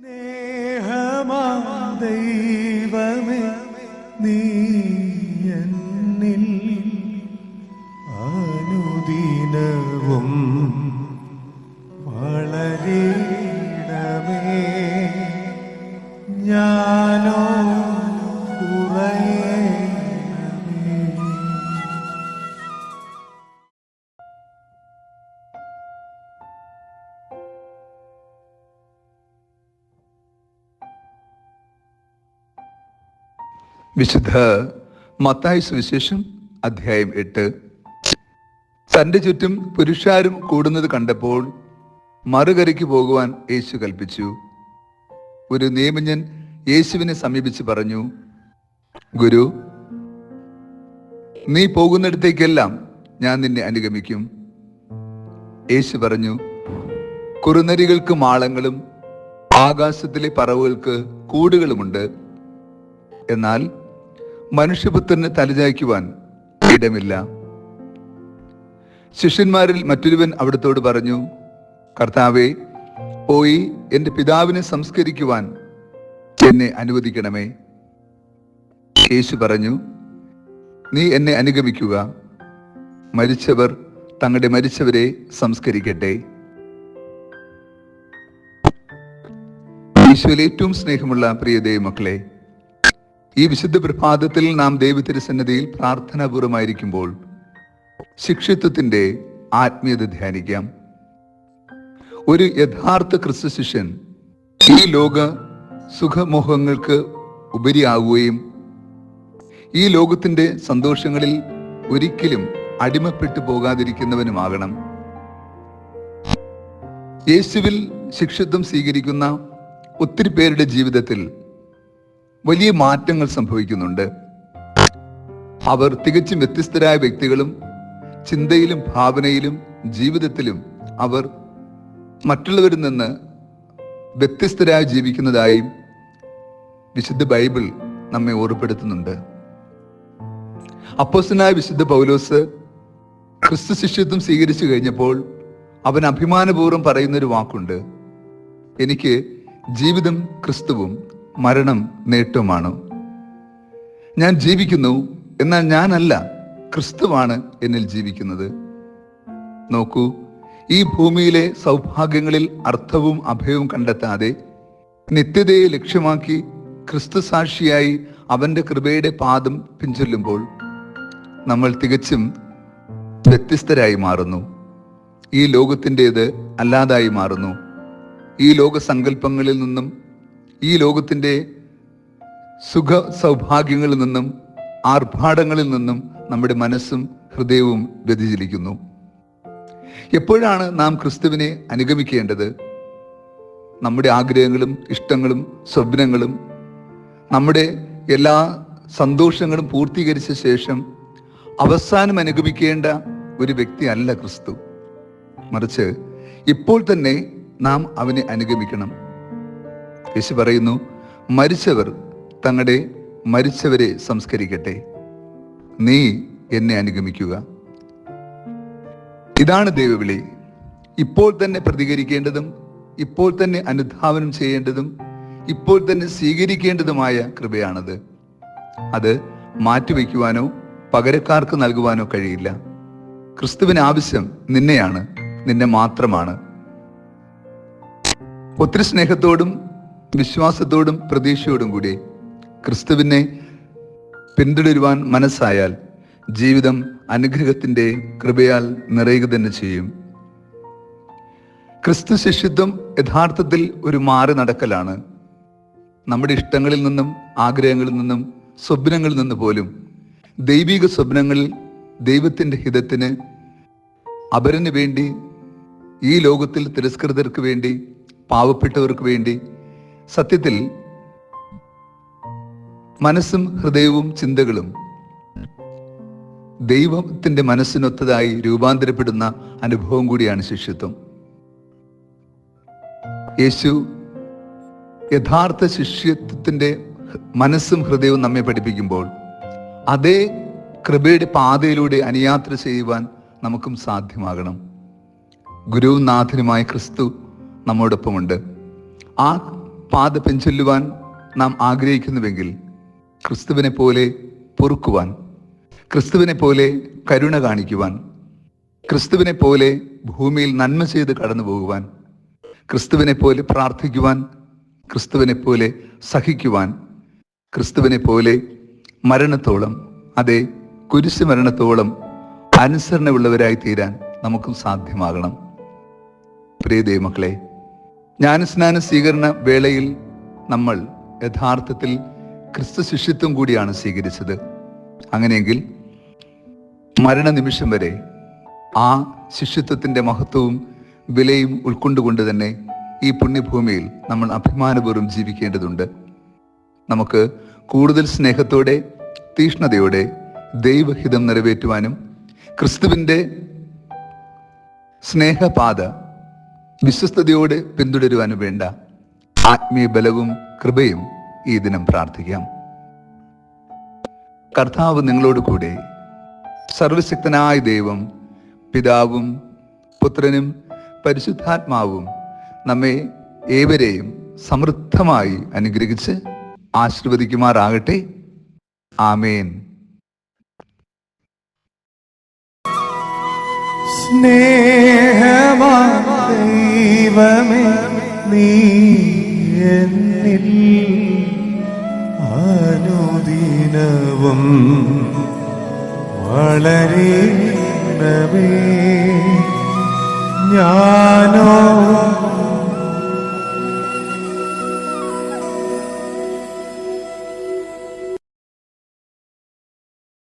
സ്നേഹമാ വിശുദ്ധ മത്തായ സുവിശേഷം അധ്യായം എട്ട്. തന്റെ ചുറ്റും പുരുഷാരും കൂടുന്നത് കണ്ടപ്പോൾ മറുകരയ്ക്ക് പോകുവാൻ യേശു കൽപ്പിച്ചു ഒരു നിയമജ്ഞൻ യേശുവിനെ സമീപിച്ച് പറഞ്ഞു ഗുരു നീ പോകുന്നിടത്തേക്കെല്ലാം ഞാൻ നിന്നെ അനുഗമിക്കും. യേശു പറഞ്ഞു കുറുനരികൾക്ക് മാളങ്ങളും ആകാശത്തിലെ പറവുകൾക്ക് കൂടുകളുമുണ്ട്. എന്നാൽ മനുഷ്യപുത്രന് തലചായ്ക്കുവാൻ ഇടമില്ല. ശിഷ്യന്മാരിൽ മറ്റൊരുവൻ അവിടത്തോട് പറഞ്ഞു കർത്താവെ പോയി എന്റെ പിതാവിനെ സംസ്കരിക്കുവാൻ എന്നെ അനുവദിക്കണമേ. യേശു പറഞ്ഞു നീ എന്നെ അനുഗമിക്കുക. മരിച്ചവർ തങ്ങളുടെ മരിച്ചവരെ സംസ്കരിക്കട്ടെ. ഈശോയിൽ ഏറ്റവും സ്നേഹമുള്ള പ്രിയ ദൈവമക്കളെ ഈ വിശുദ്ധ പ്രഭാതത്തിൽ നാം ദൈവത്തിരുസന്നതിയിൽ പ്രാർത്ഥനാപൂർവമായിരിക്കുമ്പോൾ ശിക്ഷിത്വത്തിന്റെ ആത്മീയത ധ്യാനിക്കാം. ഒരു യഥാർത്ഥ ക്രിസ്തു ശിഷ്യൻ ഈ ലോക സുഖമോഹങ്ങൾക്ക് ഉപരിയാവുകയും ഈ ലോകത്തിന്റെ സന്തോഷങ്ങളിൽ ഒരിക്കലും അടിമപ്പെട്ടു പോകാതിരിക്കുന്നവനുമാകണം. യേശുവിൽ ശിക്ഷിത്വം സ്വീകരിക്കുന്ന ഒത്തിരി പേരുടെ ജീവിതത്തിൽ വലിയ മാറ്റങ്ങൾ സംഭവിക്കുന്നുണ്ട്. അവർ തികച്ചും വ്യത്യസ്തരായ വ്യക്തികളും ചിന്തയിലും ഭാവനയിലും ജീവിതത്തിലും അവർ മറ്റുള്ളവരിൽ നിന്ന് വ്യത്യസ്തരായി ജീവിക്കുന്നതായും വിശുദ്ധ ബൈബിൾ നമ്മെ ഓർപ്പെടുത്തുന്നുണ്ട് അപ്പോസനായ വിശുദ്ധ പൗലോസ് ക്രിസ്തു ശിഷ്യത്വം സ്വീകരിച്ചു കഴിഞ്ഞപ്പോൾ അവൻ അഭിമാനപൂർവം പറയുന്നൊരു വാക്കുണ്ട്. എനിക്ക് ജീവിതം ക്രിസ്തുവും മരണം നേട്ടമാണ്. ഞാൻ ജീവിക്കുന്നു എന്നാൽ ഞാനല്ല ക്രിസ്തുവാണ് എന്നിൽ ജീവിക്കുന്നത്. നോക്കൂ ഈ ഭൂമിയിലെ സൗഭാഗ്യങ്ങളിൽ അർത്ഥവും അഭയവും കണ്ടെത്താതെ നിത്യതയെ ലക്ഷ്യമാക്കി ക്രിസ്തു സാക്ഷിയായി അവന്റെ കൃപയുടെ പാദം പിഞ്ചൊല്ലുമ്പോൾ നമ്മൾ തികച്ചും വ്യത്യസ്തരായി മാറുന്നു. ഈ ലോകത്തിന്റെത് അല്ലാതായി മാറുന്നു. ഈ ലോകസങ്കല്പങ്ങളിൽ നിന്നും ഈ ലോകത്തിന്റെ സുഖ സൗഭാഗ്യങ്ങളിൽ നിന്നും ആർഭാടങ്ങളിൽ നിന്നും നമ്മുടെ മനസ്സും ഹൃദയവും വ്യതിചലിക്കുന്നു. എപ്പോഴാണ് നാം ക്രിസ്തുവിനെ അനുഗമിക്കേണ്ടത്? നമ്മുടെ ആഗ്രഹങ്ങളും ഇഷ്ടങ്ങളും സ്വപ്നങ്ങളും നമ്മുടെ എല്ലാ സന്തോഷങ്ങളും പൂർത്തീകരിച്ച ശേഷം അവസാനം അനുഗമിക്കേണ്ട ഒരു വ്യക്തി അല്ല ക്രിസ്തു. മറിച്ച് ഇപ്പോൾ തന്നെ നാം അവനെ അനുഗമിക്കണം. യേശു പറയുന്നു മരിച്ചവർ തങ്ങളുടെ മരിച്ചവരെ സംസ്കരിക്കട്ടെ. നീ എന്നെ അനുഗമിക്കുക. ഇതാണ് ദൈവവിളി. ഇപ്പോൾ തന്നെ പ്രതികരിക്കേണ്ടതും ഇപ്പോൾ തന്നെ അനുധാവനം ചെയ്യേണ്ടതും ഇപ്പോൾ തന്നെ സ്വീകരിക്കേണ്ടതുമായ കൃപയാണത്. അത് മാറ്റിവെക്കുവാനോ പകരക്കാർക്ക് നൽകുവാനോ കഴിയില്ല. ക്രിസ്തുവിന് ആവശ്യം നിന്നെയാണ് നിന്നെ മാത്രമാണ്. ഒത്തിരി സ്നേഹത്തോടും വിശ്വാസത്തോടും പ്രതീക്ഷയോടും കൂടി ക്രിസ്തുവിനെ പിന്തുടരുവാൻ മനസ്സായാൽ ജീവിതം അനുഗ്രഹത്തിന്റെ കൃപയാൽ നിറയുക തന്നെ ചെയ്യും. ക്രിസ്തു ശിഷ്യത്വം യഥാർത്ഥത്തിൽ ഒരു മാറി നടക്കലാണ്. നമ്മുടെ ഇഷ്ടങ്ങളിൽ നിന്നും ആഗ്രഹങ്ങളിൽ നിന്നും സ്വപ്നങ്ങളിൽ നിന്ന് പോലും ദൈവിക സ്വപ്നങ്ങളിൽ ദൈവത്തിന്റെ ഹിതത്തിന് അപരന് വേണ്ടി ഈ ലോകത്തിൽ തിരസ്കൃതർക്ക് വേണ്ടി പാവപ്പെട്ടവർക്ക് വേണ്ടി സത്യത്തിൽ മനസ്സും ഹൃദയവും ചിന്തകളും ദൈവത്തിന്റെ മനസ്സിനൊത്തതായി രൂപാന്തരപ്പെടുന്ന അനുഭവം കൂടിയാണ് ശിഷ്യത്വം. യേശു യഥാർത്ഥ ശിഷ്യത്വത്തിന്റെ മനസ്സും ഹൃദയവും നമ്മെ പഠിപ്പിക്കുമ്പോൾ അതേ കൃപയുടെ പാതയിലൂടെ അനുയാത്ര ചെയ്യുവാൻ നമുക്കും സാധ്യമാകണം. ഗുരുവും നാഥനുമായ ക്രിസ്തു നമ്മോടൊപ്പമുണ്ട്. ആ പാത പിൻചൊല്ലുവാൻ നാം ആഗ്രഹിക്കുന്നുവെങ്കിൽ ക്രിസ്തുവിനെ പോലെ പൊറുക്കുവാൻ ക്രിസ്തുവിനെ പോലെ കരുണ കാണിക്കുവാൻ ക്രിസ്തുവിനെ പോലെ ഭൂമിയിൽ നന്മ ചെയ്ത് കടന്നു പോകുവാൻ ക്രിസ്തുവിനെ പോലെ പ്രാർത്ഥിക്കുവാൻ ക്രിസ്തുവിനെ പോലെ സഹിക്കുവാൻ ക്രിസ്തുവിനെ പോലെ മരണത്തോളം അതെ കുരിശ് മരണത്തോളം അനുസരണമുള്ളവരായി തീരാൻ നമുക്കും സാധ്യമാകണം. പ്രിയ ദൈവമക്കളെ ജ്ഞാനസ്നാന സ്വീകരണ വേളയിൽ നമ്മൾ യഥാർത്ഥത്തിൽ ക്രിസ്തു ശിഷ്യത്വം കൂടിയാണ് സ്വീകരിച്ചത്. അങ്ങനെയെങ്കിൽ മരണനിമിഷം വരെ ആ ശിഷ്യത്വത്തിന്റെ മഹത്വവും വിലയും ഉൾക്കൊണ്ടുകൊണ്ട് തന്നെ ഈ പുണ്യഭൂമിയിൽ നമ്മൾ അഭിമാനപൂർവം ജീവിക്കേണ്ടതുണ്ട്. നമുക്ക് കൂടുതൽ സ്നേഹത്തോടെ തീഷ്ണതയോടെ ദൈവഹിതം നിറവേറ്റുവാനും ക്രിസ്തുവിന്റെ സ്നേഹപാത വിശ്വസ്തയോടെ പിന്തുടരുവാനും വേണ്ട ആത്മീയ ബലവും കൃപയും ഈ ദിനം പ്രാർത്ഥിക്കാം. കർത്താവ് നിങ്ങളോട് കൂടെ സർവശക്തനായ ദൈവം പിതാവും പുത്രനും പരിശുദ്ധാത്മാവും നമ്മെ ഏവരെയും സമൃദ്ധമായി അനുഗ്രഹിച്ച് ആശീർവദിക്കുമാറാകട്ടെ. ആമേൻ. സ്നേഹമാ ദൈവമേ നീ എന്നിൽ അനുദിനവും വളരണമേ ഞാനോ